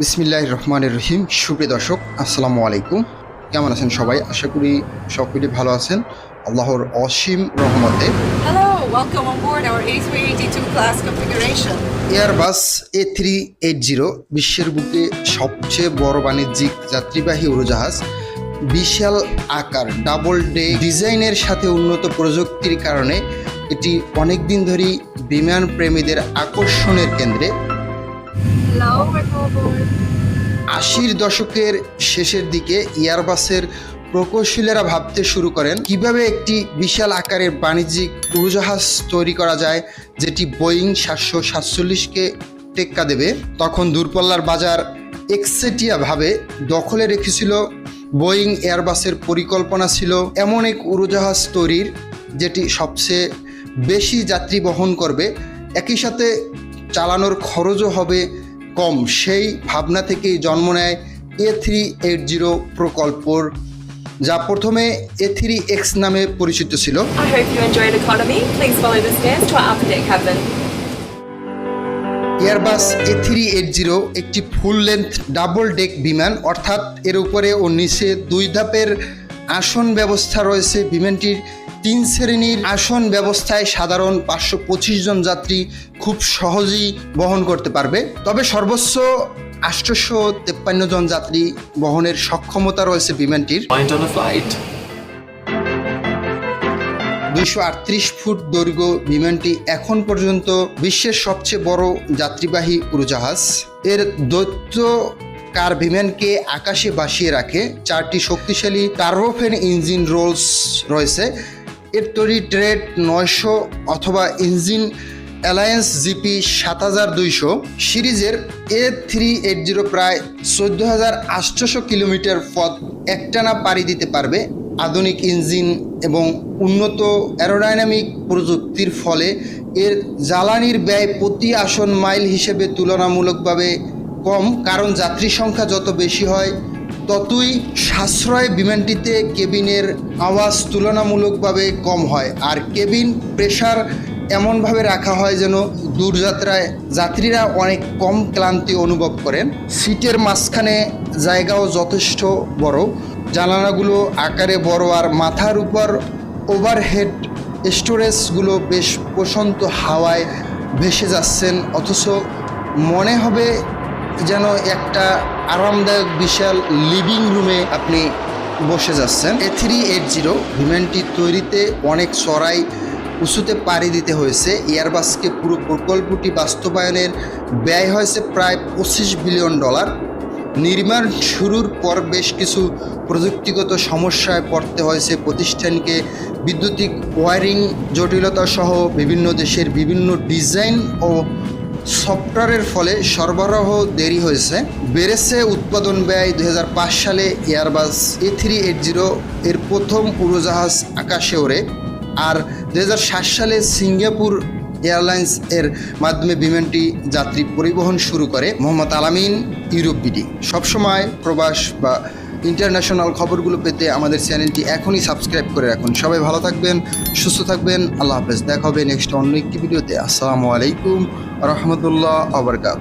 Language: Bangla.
বিসমিল্লাহ রহমানের রহিম সুপ্রিয় দর্শক আসসালামু আলাইকুম। কেমন আছেন সবাই? আশা করি সকলে ভালো আছেন। আল্লাহর অসীম রহমতে। Hello, welcome on board our A382 class configuration. Airbus A three eight zero বিশ্বের বুকে সবচেয়ে বড় বাণিজ্যিক যাত্রীবাহী উড়োজাহাজ। বিশাল আকার ডাবল ডে ডিজাইনের সাথে উন্নত প্রযুক্তির কারণে এটি অনেক দিন ধরেই বিমান প্রেমীদের আকর্ষণের কেন্দ্রে আশির দশকের শেষের দিকে এয়ারবাসের প্রকৌশলীরা ভাবতে শুরু করেন কীভাবে একটি বিশাল আকারের বাণিজ্যিক উড়োজাহাজ তৈরি করা যায়, যেটি বোয়িং সাতশো সাতচল্লিশকে টেক্কা দেবে। তখন দূরপাল্লার বাজার একচেটিয়া ভাবে দখলে রেখেছিল। বোয়িং এয়ারবাসের পরিকল্পনা ছিল এমন এক উড়োজাহাজ তৈরির, যেটি সবচেয়ে বেশি যাত্রী বহন করবে। একই সাথে চালানোর খরচও হবে কম। সেই ভাবনা থেকেই জন্ম নেয় এ থ্রি এইট জিরো প্রকল্পর যা প্রথমে এ থ্রি এক্স নামে পরিচিত ছিল. Airbus A three eight zero একটি ফুল লেন্থ ডাবল ডেক বিমান অর্থাৎ এর উপরে ও নিচে দুই ধাপের আসন ব্যবস্থা রয়েছে বিমানটির। তিন শ্রেণির আসন ব্যবস্থায় সাধারণ পাঁচশো পঁচিশ জন যাত্রী খুব সহজেই বহন করতে পারবে। তবে সর্বোচ্চ আটশোশো তেপ্পান্ন জন যাত্রী বহনের সক্ষমতা রয়েছে বিমানটির. দুইশো আটত্রিশ ফুট দৈর্ঘ্য বিমানটি এখন পর্যন্ত বিশ্বের সবচেয়ে বড় যাত্রীবাহী উড়োজাহাজ। এর দৈত্য কার বিমানকে আকাশে বাসিয়ে রাখে চারটি শক্তিশালী টার্বোফেন ইঞ্জিন রোলস রয়েছে। এর তৈরি ট্রেড নয়শো অথবা ইঞ্জিন অ্যালায়েন্স জিপি সাত হাজার দুইশো সিরিজের এ থ্রি এইট জিরো প্রায় চোদ্দ হাজার আটশোশো কিলোমিটার পথ একটানা পাড়ি দিতে পারবে আধুনিক ইঞ্জিন এবং উন্নত অ্যারোডাইনামিক প্রযুক্তির ফলে এর জ্বালানির ব্যয় প্রতি আসন মাইল হিসেবে তুলনামূলকভাবে কম, কারণ যাত্রী সংখ্যা যত বেশি হয় ততই সাশ্রয় বিমানটিতে কেবিনের আওয়াজ তুলনামূলকভাবে কম হয়। আর কেবিন প্রেশার এমনভাবে রাখা হয় যেন দূরযাত্রায় যাত্রীরা অনেক কম ক্লান্তি অনুভব করেন। সিটের মাঝখানে জায়গাও যথেষ্ট বড়। জানালাগুলো আকারে বড় আর মাথার উপর ওভারহেড স্টোরেজগুলো বেশ প্রশান্ত হাওয়ায় ভেসে যাচ্ছেন। অথচ মনে হবে যেন একটা আরামদায়ক, বিশাল লিভিং রুমে আপনি বসে যাচ্ছেন। এ থ্রি এইট জিরো বিমানটি তৈরিতে অনেক চড়াই উঁচুতে পাড়ি দিতে হয়েছে। এয়ারবাসকে পুরো প্রকল্পটি বাস্তবায়নের ব্যয় হয়েছে প্রায় পঁচিশ বিলিয়ন ডলার নির্মাণ শুরুর পর বেশ কিছু প্রযুক্তিগত সমস্যায় পড়তে হয়েছে। প্রতিষ্ঠানকে বিদ্যুতিক ওয়ারিং জটিলতা সহ বিভিন্ন দেশের বিভিন্ন ডিজাইন ও সফটওয়্যারের ফলে সরবরাহ দেরি হয়েছে। বেড়েছে উৎপাদন ব্যয় দুই হাজার পাঁচ সালে Airbus A three eight zero এর প্রথম উড়োজাহাজ আকাশে ওড়ে। আর দুই হাজার সাত সালে সিঙ্গাপুর এয়ারলাইন্স এর মাধ্যমে বিমানটি যাত্রী পরিবহন শুরু করে মোহাম্মদ আলামিন, ইউরোপ বিডি। সবসময় প্রবাস বা ইন্টারন্যাশনাল খবরগুলো পেতে আমাদের চ্যানেলটি এখনই সাবস্ক্রাইব করে রাখুন। সবাই ভালো থাকবেন, সুস্থ থাকবেন, আল্লাহ হাফেজ। দেখা হবে নেক্সট অন্য একটি ভিডিওতে। আসসালামু আলাইকুম, রহমতুল্লাহ, আবরকাত।